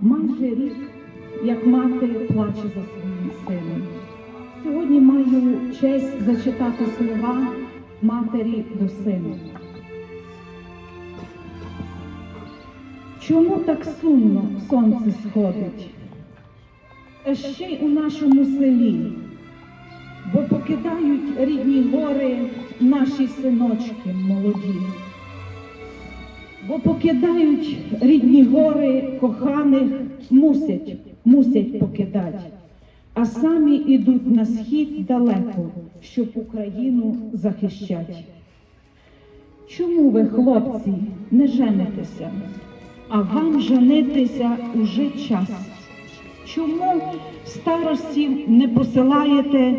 майже рік, як мати плаче за своїм сином. Сьогодні маю честь зачитати слова матері до сина. Чому так сумно сонце сходить? Та ще й у нашому селі, бо покидають рідні гори наші синочки молоді, бо покидають рідні гори коханих, мусять, мусять покидати, а самі ідуть на схід далеко, щоб Україну захищати. Чому ви, хлопці, не женитеся, а вам женитися уже час? Чому старостів не посилаєте,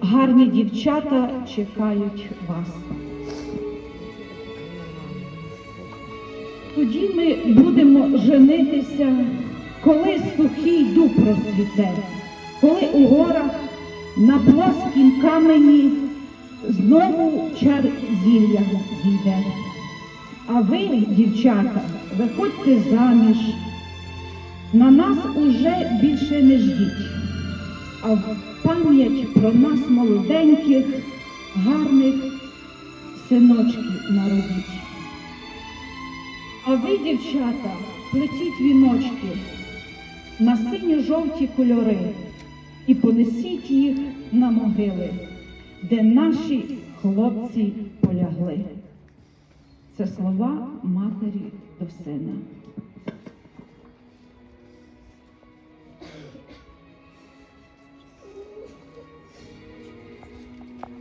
гарні дівчата чекають вас? Тоді ми будемо женитися, коли сухий дуб розцвіте, коли у горах на плоскім камені знову чар зілля зійде. А ви, дівчата, виходьте заміж. На нас уже більше не ждіть, а в пам'ять про нас молоденьких, гарних синочків народіть. А ви, дівчата, плетіть віночки на синьо-жовті кольори і понесіть їх на могили, де наші хлопці полягли. Це слова матері до сина.